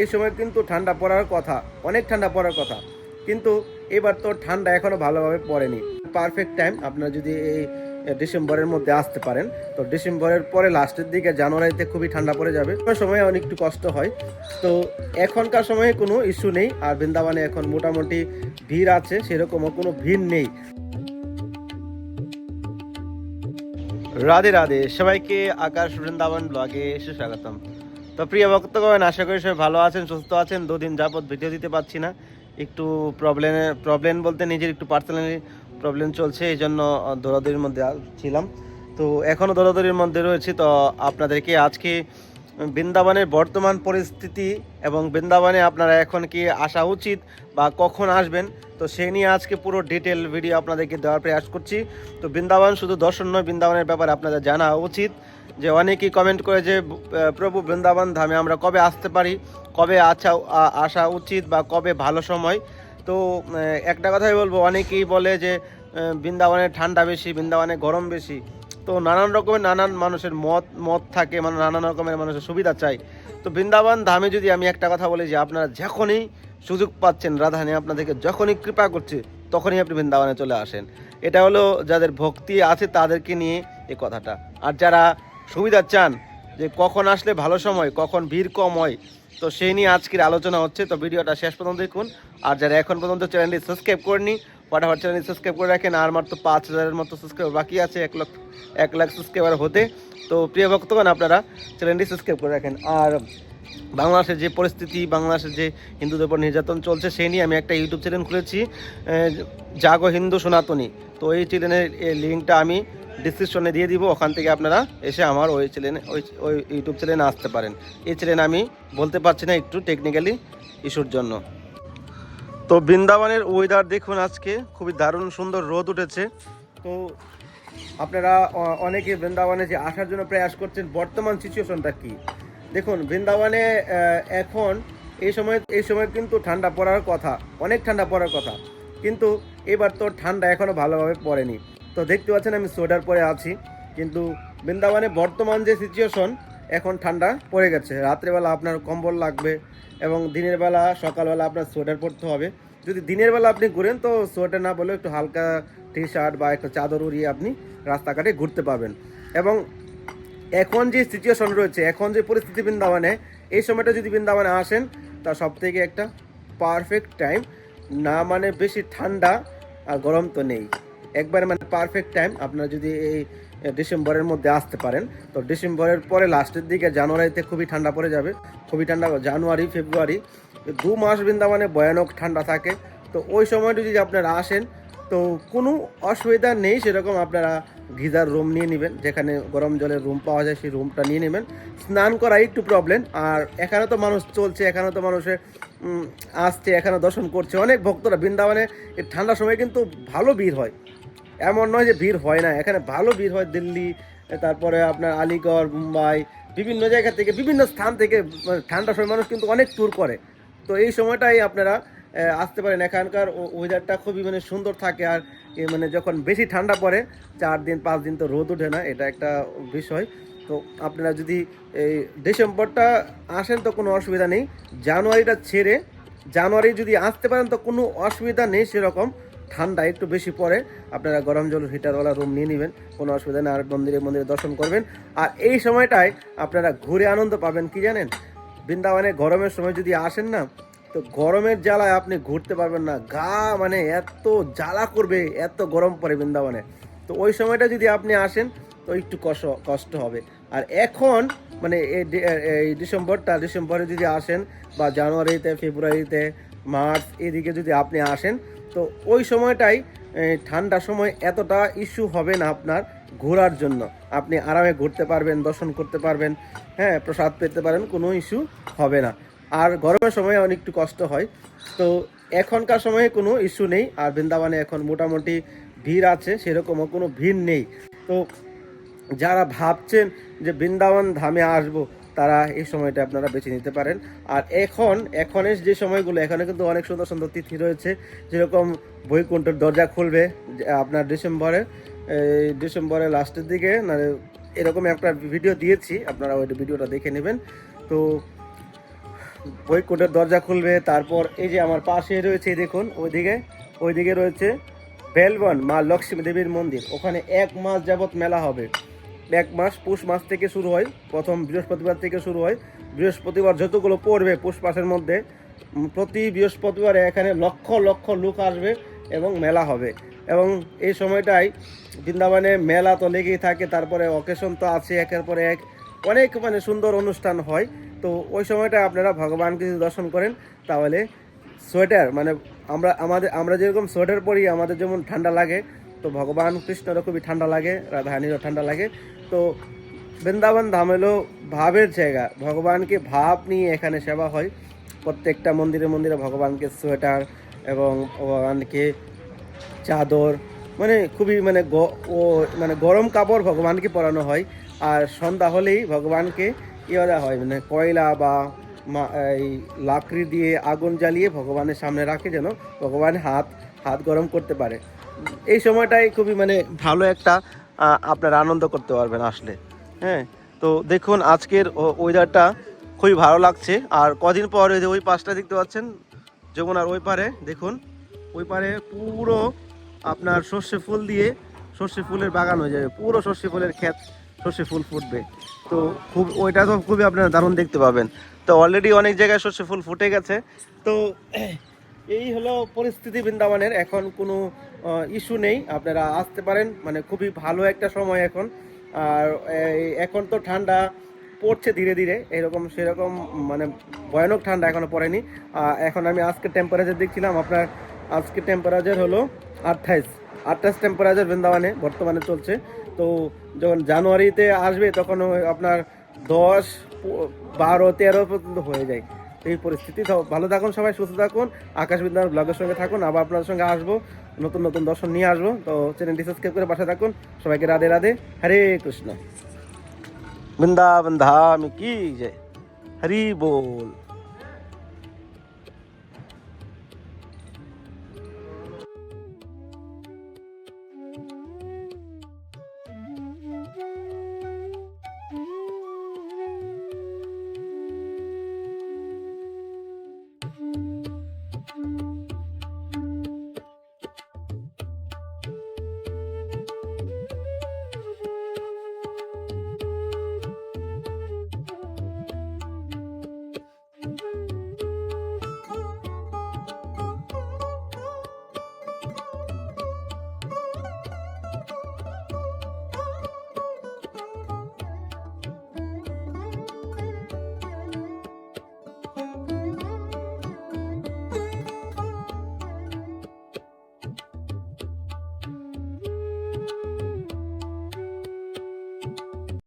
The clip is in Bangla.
এই সময় কিন্তু ঠান্ডা পড়ার কথা, অনেক ঠান্ডা পড়ার কথা। কিন্তু এবার তো ঠান্ডা এখনও ভালোভাবে পড়েনি। পারফেক্ট টাইম আপনারা যদি এই ডিসেম্বরের মধ্যে আসতে পারেন। তো ডিসেম্বরের পরে লাস্টের দিকে জানুয়ারিতে খুবই ঠান্ডা পড়ে যাবে। সময় অনেক একটু কষ্ট হয়। তো এখনকার সময়ে কোনো ইস্যু নেই। আর বৃন্দাবনে এখন মোটামুটি ভিড় আছে, সেরকমও কোনো ভিড় নেই। রাধে রাধে, সবাইকে আকাশ বৃন্দাবন ব্লগে সুস্বাগতম। তো প্রিয় ভক্তগণ, আশা করি সবাই ভালো আছেন, সুস্থ আছেন। দুদিন যাবত ভিডিও দিতে পারছি না। একটু প্রবলেমে প্রবলেম বলতে নিজের একটু পার্সোনালি প্রবলেম চলছে, এই জন্য দৌড়াদৌড়ির মধ্যে ছিলাম। তো এখনও দৌড়াদৌড়ির মধ্যে রয়েছি, তো আপনাদেরকে আজকে বৃন্দাবনের বর্তমান পরিস্থিতি এবং বৃন্দাবনে আপনারা এখন কি আসা উচিত বা কখন আসবেন, তো সেই নিয়ে আজকে পুরো ডিটেল ভিডিও আপনাদেরকে দেওয়ার প্রয়াস করছি। তো বৃন্দাবন শুধু দর্শন নয়, বৃন্দাবনের ব্যাপারে আপনাদের জানা উচিত। যে অনেকেই কমেন্ট করে যে প্রভু বৃন্দাবন ধামে আমরা কবে আসতে পারি, কবে আসা আসা উচিত বা কবে ভালো সময়? তো একটা কথাই বলব, অনেকেই বলে যে বৃন্দাবনে ঠান্ডা বেশি, বৃন্দাবনে গরম বেশি। তো নানান রকমের নানান মানুষের মত মত থাকে মানে নানান রকমের মানুষের সুবিধা চাই। তো বৃন্দাবন ধামে যদি আমি একটা কথা বলি যে, আপনারা যখনই সুযোগ পাচ্ছেন রাধানি আপনাদেরকে যখনই কৃপা করছে, তখনই আপনি বৃন্দাবনে চলে আসেন। এটা হলো যাদের ভক্তি আছে তাদেরকে নিয়ে এই কথাটা। আর যারা সুবিধা চান যে কখন আসলে ভালো সময়, কখন ভিড় কম হয়। তো সেই নিয়ে আজকের আলোচনা হচ্ছে। তো ভিডিওটা শেষ পর্যন্ত দেখুন। আর যারা এখন পর্যন্ত চ্যানেলটি সাবস্ক্রাইব করেনি ফটাফট চ্যানেলটি সাবস্ক্রাইব করে রাখেন। আর মাত্র পাঁচ হাজারের মতো সাবস্ক্রাইবার বাকি আছে, এক লাখ এক লাখ সাবস্ক্রাইবার হতে। তো প্রিয় ভক্তগণ, আপনারা চ্যানেলটি সাবস্ক্রাইব করে রাখেন। আর বাংলাদেশের যে পরিস্থিতি, বাংলাদেশের যে হিন্দুদের উপর নির্যাতন চলছে, সেই নিয়ে আমি একটা ইউটিউব চ্যানেল খুলেছি জাগো হিন্দু সনাতনী। তো এই চ্যানেলের লিঙ্কটা আমি ডিসক্রিপশনে দিয়ে দিব, ওখান থেকে আপনারা এসে আমার ওই চ্যানেলে ওই ওই ইউটিউব চ্যানেলে আসতে পারেন। এই চ্যানেল আমি বলতে পারছি না একটু টেকনিক্যালি ইস্যুর জন্য। তো বৃন্দাবনের ওয়েদার দেখুন আজকে, খুবই দারুণ সুন্দর রোদ উঠেছে। তো আপনারা অনেকে বৃন্দাবনে যে আসার জন্য প্রয়াস করছেন, বর্তমান সিচুয়েশনটা কি? দেখুন, বৃন্দাবনে এখন এই সময় এই সময় কিন্তু ঠান্ডা পড়ার কথা, অনেক ঠান্ডা পড়ার কথা। কিন্তু এবার তো ঠান্ডা এখনও ভালোভাবে পড়েনি। তো দেখতে পাচ্ছেন আমি সোয়েটার পরে আছি, কিন্তু বৃন্দাবনে বর্তমান যে সিচুয়েশন এখন ঠান্ডা পড়ে গেছে। রাত্রেবেলা আপনার কম্বল লাগবে এবং দিনের বেলা, সকালবেলা আপনার সোয়েটার পরতে হবে। যদি দিনের বেলা আপনি ঘুরেন, তো সোয়েটার না বলে একটু হালকা টি শার্ট বা একটা চাদর উড়িয়ে আপনি রাস্তাঘাটে ঘুরতে পাবেন এবং এখন যে সিচুয়েশন রয়েছে, এখন যে পরিস্থিতি বৃন্দাবনে, এই সময়টা যদি বৃন্দাবনে আসেন, তা সব থেকে একটা পারফেক্ট টাইম না মানে বেশি ঠান্ডা আর গরম তো নেই। একবারে মানে পারফেক্ট টাইম আপনারা যদি এই ডিসেম্বরের মধ্যে আসতে পারেন, তো ডিসেম্বরের পরে লাস্টের দিকে জানুয়ারিতে খুবই ঠান্ডা পড়ে যাবে। খুবই ঠান্ডা, জানুয়ারি, ফেব্রুয়ারি, দু মাস বৃন্দাবনে ভয়ানক ঠান্ডা থাকে। তো ওই সময়টা যদি আপনারা আসেন তো কোনো অসুবিধা নেই, সেরকম আপনারা গিজার রুম নিয়ে নেবেন, যেখানে গরম জলের রুম পাওয়া যায় সেই রুমটা নিয়ে নেবেন। স্নান করা একটু প্রবলেম আর এখানে তো মানুষ চলছে, এখানে তো মানুষের আসছে, এখানে দর্শন করছে। অনেক ভক্তরা বৃন্দাবনে ঠান্ডার সময় কিন্তু ভালো ভিড় হয়। এমন নয় যে ভিড় হয় না, এখানে ভালো ভিড় হয় দিল্লি, তারপরে আপনার আলিগড়, মুম্বাই, বিভিন্ন জায়গা থেকে, বিভিন্ন স্থান থেকে মানে ঠান্ডার সময় মানুষ কিন্তু অনেক ট্যুর করে। তো এই সময়টাই আপনারা আসতে পারেন। এখানকার ওয়েদারটা খুবই মানে সুন্দর থাকে আর মানে যখন বেশি ঠান্ডা পড়ে, চার দিন, পাঁচ দিন তো রোদ ওঠে না, এটা একটা বিষয়। তো আপনারা যদি এই ডিসেম্বরটা আসেন তো কোনো অসুবিধা নেই। জানুয়ারিটা ছেড়ে, জানুয়ারি যদি আসতে পারেন তো কোনো অসুবিধা নেই সেরকম। ঠান্ডা একটু বেশি পড়ে, আপনারা গরম জল হিটারওয়ালা রুম নিয়ে নেবেন, কোনো অসুবিধা নেই। আর মন্দিরে মন্দিরে দর্শন করবেন। আর এই সময়টায় আপনারা ঘুরে আনন্দ পাবেন, কি জানেন? বৃন্দাবনে গরমের সময় যদি আসেন না তো গরমের জ্বালায় আপনি ঘুরতে পারবেন না। গা মানে এত জ্বালা করবে এত গরম পড়ে বৃন্দাবনে। তো ওই সময়টা যদি আপনি আসেন তো একটু কষ্ট কষ্ট হবে। আর এখন মানে এই ডিসেম্বরটা ডিসেম্বরে যদি আসেন বা জানুয়ারিতে ফেব্রুয়ারিতে মার্চ এদিকে যদি আপনি আসেন তো ওই সময়টাই এই, ঠান্ডার সময় এতটা ইস্যু হবে না আপনার ঘোরার জন্য। আপনি আরামে ঘুরতে পারবেন দর্শন করতে পারবেন হ্যাঁ প্রসাদ পেতে পারেন কোনো ইস্যু হবে না। আর গরমের সময় অনেক একটু কষ্ট হয়। তো এখনকার সময়ে কোনো ইস্যু নেই, আর বৃন্দাবনে এখন মোটামুটি ভিড় আছে, সেরকমও কোনো ভিড় নেই। তো যারা ভাবছেন যে বৃন্দাবন ধামে আসব, তারা এই সময়টা আপনারা বেছে নিতে পারেন। আর এখন, এখনের যে সময়গুলো, এখানে কিন্তু অনেক সুন্দর সুন্দর তিথি রয়েছে। যেরকম বৈকুণ্ঠের দরজা খুলবে, আপনার ডিসেম্বরে ডিসেম্বরের লাস্টের দিকে না এরকম একটা ভিডিও দিয়েছি, আপনারা ওই ভিডিওটা দেখে নেবেন। তো বৈকুণ্ঠের দরজা খুলবে, তারপর এই যে আমার পাশে রয়েছে দেখুন, ওইদিকে ওইদিকে রয়েছে বেলবন মা লক্ষ্মী দেবীর মন্দির। ওখানে এক মাস যাবত মেলা হবে। এক মাস, পুষ মাস থেকে শুরু হয়, প্রথম বৃহস্পতিবার থেকে শুরু হয়। বৃহস্পতিবার যতগুলো পড়বে পুষ মাসের মধ্যে, প্রতি বৃহস্পতিবারে এখানে লক্ষ লক্ষ লোক আসবে এবং মেলা হবে। এবং এই সময়টাই বৃন্দাবনে মেলা তো লেগেই থাকে, তারপরে অকেশন তো আছে, একের পরে এক। অনেক মানে সুন্দর অনুষ্ঠান হয়। তো ওই সময়টা আপনারা ভগবানকে যদি দর্শন করেন, তাহলে সোয়েটার মানে আমরা, আমাদের, আমরা যেরকম সোয়েটার পরি, আমাদের যেমন ঠান্ডা লাগে, তো ভগবান কৃষ্ণেরও খুবই ঠান্ডা লাগে, রাধারানীরও ঠান্ডা লাগে। তো বৃন্দাবন ধাম হলো ভাবের জায়গা, ভগবানকে ভাব নিয়ে এখানে সেবা হয়। প্রত্যেকটা মন্দিরে মন্দিরে ভগবানকে সোয়েটার এবং ভগবানকে চাদর মানে খুবই মানে ও মানে গরম কাপড় ভগবানকে পরানো হয়। আর সন্ধ্যা হলেই ভগবানকে ইয়ে হয় মানে কয়লা বা এই লাকড়ি দিয়ে আগুন জ্বালিয়ে ভগবানের সামনে রাখে যেন ভগবান হাত হাত গরম করতে পারে। এই সময়টাই খুবই মানে ভালো একটা আপনারা আনন্দ করতে পারবেন আসলে। হ্যাঁ তো দেখুন আজকের ওয়েদারটা খুবই ভালো লাগছে। আর কদিন পর ওই যে ওই পাশটা দেখতে পাচ্ছেন, যমুনার ওই পারে, দেখুন, ওই পারে পুরো আপনার সর্ষে ফুল দিয়ে সর্ষে ফুলের বাগান হয়ে যাবে, পুরো সর্ষে ফুলের ক্ষেত। সর্ষে ফুল ফুটবে। তো খুব, ওইটা তো খুবই আপনারা দারুণ দেখতে পাবেন। তো অলরেডি অনেক জায়গায় সর্ষে ফুল ফুটে গেছে। তো এই হলো পরিস্থিতি বৃন্দাবনের। এখন কোনো ইস্যু নেই। আপনারা আসতে পারেন। মানে খুবই ভালো একটা সময় এখন। আর এখন তো ঠান্ডা পড়ছে ধীরে ধীরে। এরকম, সেরকম মানে ভয়ানক ঠান্ডা এখনও পড়েনি। এখন আমি আজকে টেম্পারেচার দেখছিলাম। আপনার আজকে টেম্পারেচার হলো আঠাইশ। আঠাইশ টেম্পারেচার বৃন্দাবনে বর্তমানে চলছে। তো যখন জানুয়ারিতে আসবে, তখন আপনার দশ বারো, তেরো পর্যন্ত হয়ে যায়। এই পরিস্থিতি। ভালো থাকুন সবাই, সুস্থ থাকুন। আকাশ বিদ্যার ব্লগের সঙ্গে থাকুন। আবার আপনাদের সঙ্গে আসব। নতুন নতুন দর্শন নিয়ে আসব। তো চ্যানেলটি সাবস্ক্রাইব করে পাশে থাকুন। সবাইকে রাধে রাধে। হরে কৃষ্ণ। বৃন্দাবন ধাম কি জয় হরি বল।